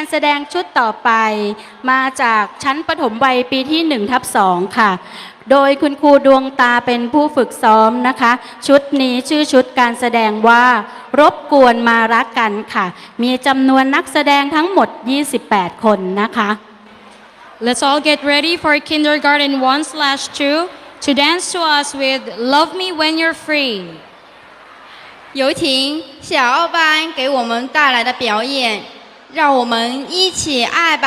การแสดงชุดต่อไป มาจากชั้นประถมวัยปีที่1ทับ2ค่ะ โดยคุณครูดวงตาเป็นผู้ฝึกซ้อมนะคะ ชุดนี้ชื่อชุดการแสดงว่า รบกวนมารักกันค่ะ มีจำนวนนักแสดงทั้งหมด 28 คนนะคะ Let's all get ready for kindergarten 1 slash 2 to dance to us with Love Me When You're Free. 有请小奥班给我们带来的表演， 让我们一起爱吧，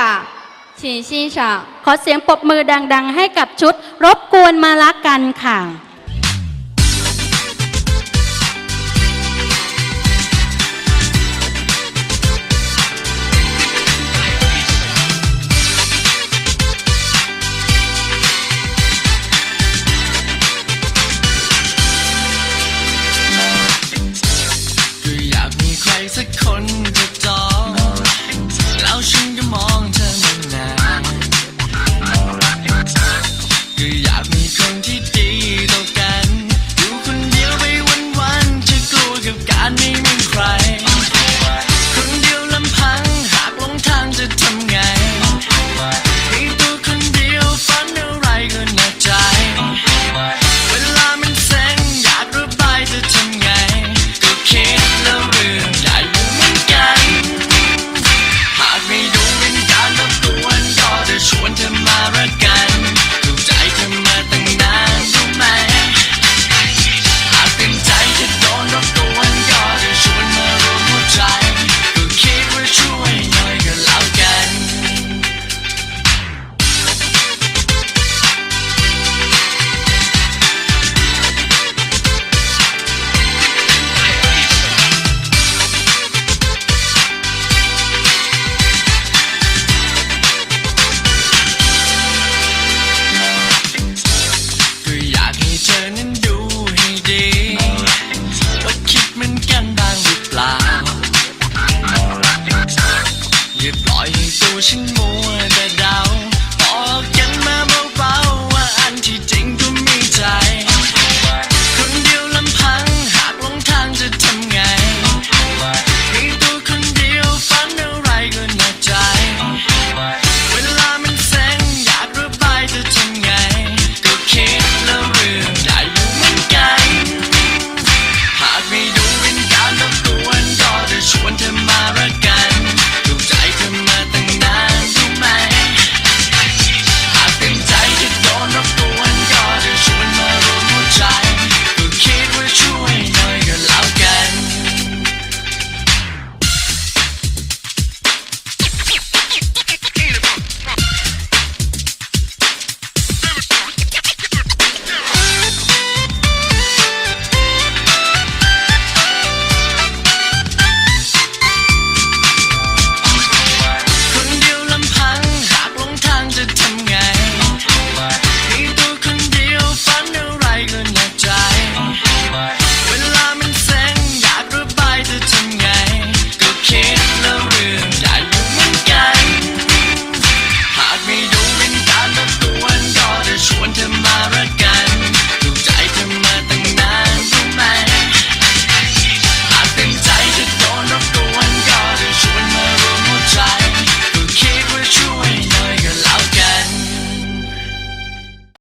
请欣赏。 ขอเสียงปรบมือดัง ๆ ให้กับชุด รบกวนมารักกันค่ะ